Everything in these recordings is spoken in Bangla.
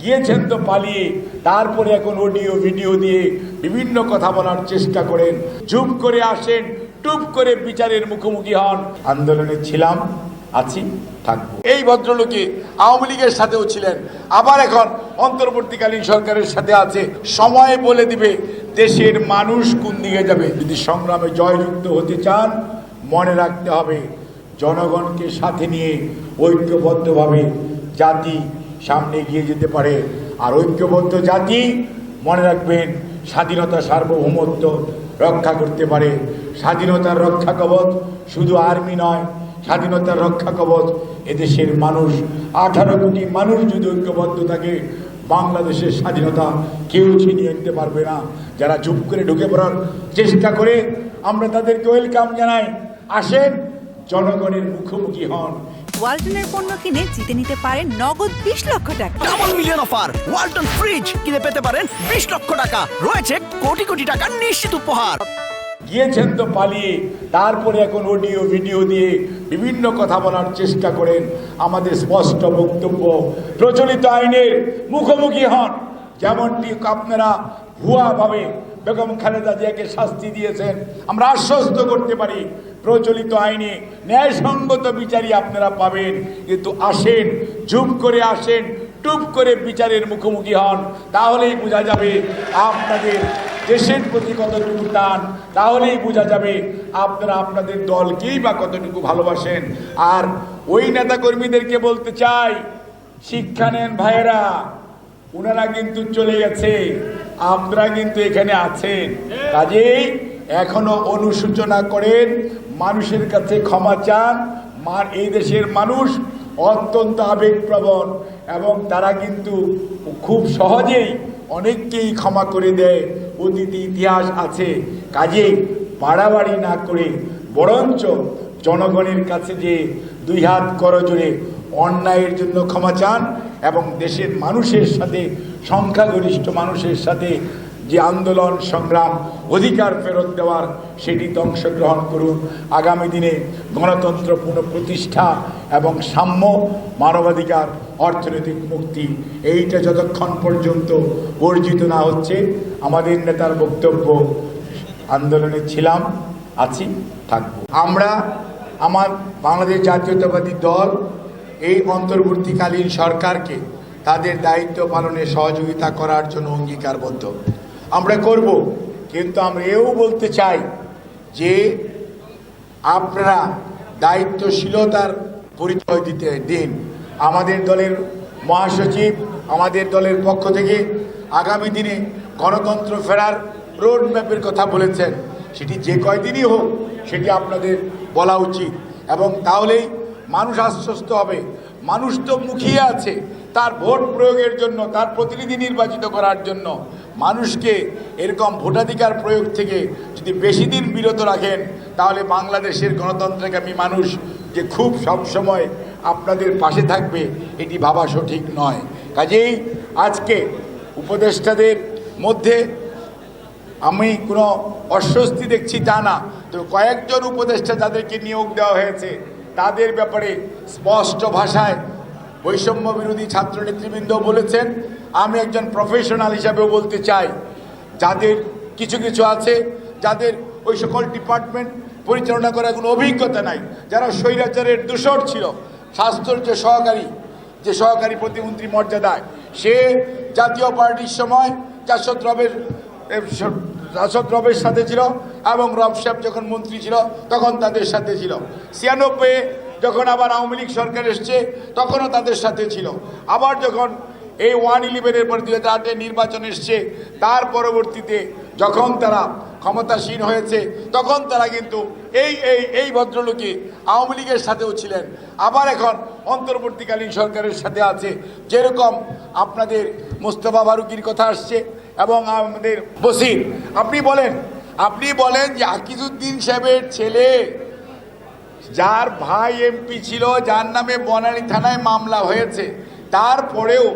গিয়েছেন তো পালিয়ে, তারপরে এখন অডিও ভিডিও দিয়ে বিভিন্ন কথা বলার চেষ্টা করেন। চুপ করে আসেন, টুপ করে বিচারের মুখোমুখি হন। আন্দোলনে ছিলাম, আছি, থাকব। এই ভদ্রলোকে আওয়ামী লীগের সাথেও ছিলেন। আবার এখন অন্তর্বর্তীকালীন সরকারের সাথে আছে। সময় বলে দিবে, দেশের মানুষ কোন দিকে যাবে? যদি সংগ্রামে জয়যুক্ত হতে চান, মনে রাখতে হবে, জনগণকে সাথে নিয়ে ঐক্যবদ্ধভাবে জাতি সামনে এগিয়ে যেতে পারে। আর ঐক্যবদ্ধ জাতি মনে রাখবেন, স্বাধীনতা সার্বভৌমত্ব রক্ষা করতে পারে। স্বাধীনতার রক্ষা কবচ শুধু আর্মি নয়, স্বাধীনতার রক্ষা কবচ এদেশের মানুষ। আঠারো কোটি মানুষ যদি ঐক্যবদ্ধ থাকে, বাংলাদেশের স্বাধীনতা কেউ ছিনিয়ে নিতে পারবে না। যারা চুপ করে ঢুকে পড়ার চেষ্টা করে, আমরা তাদেরকে ওয়েলকাম জানাই। আসেন, জনগণের মুখোমুখি হন। ওয়ালটনের পণ্য কিনে জিতে নিতে পারেন নগদ বিশ লক্ষ টাকা। Double million offer Walton fridge কিনে পেতে পারেন বিশ লক্ষ টাকা। রয়েছে কোটি কোটি টাকার নিশ্চিত উপহার। গিয়েছেন তো পালিয়ে তারপরে এখন অডিও ভিডিও দিয়ে বিভিন্ন কথা বলার চেষ্টা করেন আমাদের স্পষ্ট বক্তব্য। প্রচলিত আইনের মুখোমুখি হন যেমনটি আপনারা ভুয়াভাবে বেগম খালেদা জিয়াকে শাস্তি দিয়েছেন। আমরা আশ্বস্ত করতে পারি, প্রচলিত আইনে ন্যায়সঙ্গত বিচারই আপনারা পাবেন। কিন্তু আসেন, ঝুম করে আসেন, টুপ করে বিচারের মুখোমুখি হন, তাহলেই বোঝা যাবে আপনাদের দেশের প্রতি কতটুকু টান, তাহলেই বোঝা যাবে আপনারা আপনাদের দলকেই বা কতটুকু ভালোবাসেন। আর ওই নেতাকর্মীদেরকে বলতে চাই, শিক্ষা নেন ভাইয়েরা ওনারা কিন্তু চলে গেছে। আপনারা কিন্তু এখানে আছেন। কাজেই এখনও অনুসূচনা করেন, মানুষের কাছে ক্ষমা চান। মার এই দেশের মানুষ অত্যন্ত আবেগপ্রবণ এবং তারা কিন্তু খুব সহজেই অনেককেই ক্ষমা করে দেয়। অতীতে ইতিহাস আছে। কাজেই বাড়াবাড়ি না করে বরঞ্চ জনগণের কাছে যে দুই হাত করজোড়ে অন্যায়ের জন্য ক্ষমা চান এবং দেশের মানুষের সাথে, সংখ্যাগরিষ্ঠ মানুষের সাথে যে আন্দোলন, সংগ্রাম, অধিকার ফেরত দেওয়ার সেটিতে অংশগ্রহণ করুন। আগামী দিনে গণতন্ত্র পুনঃপ্রতিষ্ঠা এবং সাম্য মানবাধিকার, অর্থনৈতিক মুক্তি, এইটা যতক্ষণ পর্যন্ত অর্জিত না হচ্ছে, আমাদের নেতার বক্তব্য, আন্দোলনে ছিলাম, আছি, থাকব। আমরা আমার বাংলাদেশ জাতীয়তাবাদী দল এই অন্তর্বর্তীকালীন সরকারকে তাদের দায়িত্ব পালনে সহযোগিতা করার জন্য অঙ্গীকারবদ্ধ। আমরা করব, কিন্তু আমরা এও বলতে চাই যে আপনারা দায়িত্বশীলতার পরিচয় দিতে দিন। আমাদের দলের মহাসচিব, আমাদের দলের পক্ষ থেকে আগামী দিনে গণতন্ত্র ফেরার রোড ম্যাপের কথা বলেছেন। সেটি যে কয়দিনই হোক, সেটি আপনাদের বলা উচিত। এবং তাহলেই মানুষ আশ্বস্ত হবে। মানুষ তো মুখিয়ে আছে তার ভোট প্রয়োগের জন্য, তার প্রতিনিধি নির্বাচিত করার জন্য। মানুষকে এরকম ভোটাধিকার প্রয়োগ থেকে যদি বেশি দিন বিরত রাখেন, তাহলে বাংলাদেশের গণতন্ত্রকামী মানুষ যে খুব সবসময় আপনাদের পাশে থাকবে, এটি ভাবা সঠিক নয়। কাজেই আজকে উপদেষ্টাদের মধ্যে আমি কোনো অস্বস্তি দেখছি তা না। তো কয়েকজন উপদেষ্টা যাদেরকে নিয়োগ দেওয়া হয়েছে তাদের ব্যাপারে স্পষ্ট ভাষায় বৈষম্য বিরোধী ছাত্র নেতৃবৃন্দ বলেছেন। আমি একজন প্রফেশনাল হিসাবেও বলতে চাই। যাদের কিছু কিছু আছে, যাদের ওই সকল ডিপার্টমেন্ট পরিচালনা করার কোনো অভিজ্ঞতা নাই, যারা স্বৈরাচারের দূষর ছিল স্বাস্থ্যর যে সহকারী যে সহকারী প্রতিমন্ত্রী মর্যাদায়, সে জাতীয় পার্টির সময় জাসদ রবের জাসদ রবের সাথে ছিল এবং রব সাহেব যখন মন্ত্রী ছিল, তখন তাদের সাথে ছিল। ছিয়ানব্বই যখন আবার আওয়ামী লীগ সরকার এসছে, তখনও তাদের সাথে ছিল। আবার যখন এই ওয়ান ইলেভেনের পর দুই হাজার নির্বাচন এসছে, তার পরবর্তীতে যখন তারা ক্ষমতাসীন হয়েছে, তখন তারা কিন্তু এই এই এই ভদ্রলোকে আওয়ামী লীগের সাথেও ছিলেন। আবার এখন অন্তর্বর্তীকালীন সরকারের সাথে আছে। যেরকম আপনাদের মোস্তফা ফারুকির কথা আসছে এবং আমাদের বসির। আপনি বলেন আপনি বলেন যে আকিজুদ্দিন সাহেবের ছেলে, যার ভাই এমপি ছিল, যার নামে বনানী থানায় মামলা হয়েছে, তারপরেও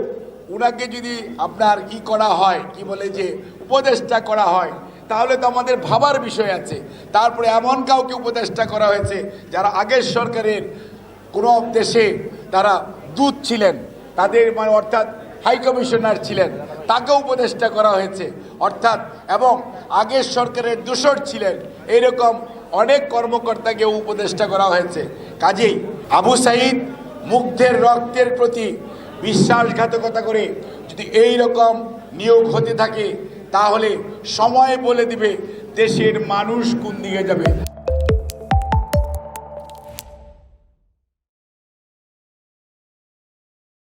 উনাকে যদি আপনার কি করা হয়, কি বলে যে উপদেষ্টা করা হয়, তাহলে তো আমাদের ভাবার বিষয় আছে। তারপরে এমন কাউকে উপদেষ্টা করা হয়েছে, যারা আগের সরকারের কোনো দেশে তারা দূত ছিলেন, তাদের মানে অর্থাৎ হাই কমিশনার ছিলেন তাকে উপদেষ্টা করা হয়েছে। অর্থাৎ, এবং আগের সরকারের দূষর ছিলেন। এরকম অনেক কর্মকর্তাকে উপদেষ্টা করা হয়েছে। কাজেই আবু সাইদ মুগ্ধের রক্তের প্রতি বিশ্বাসঘাতকতা করে যদি এই রকম নিয়োগ হতে থাকে, তাহলে সময় বলে দিবে দেশের মানুষ কোন দিকে যাবে।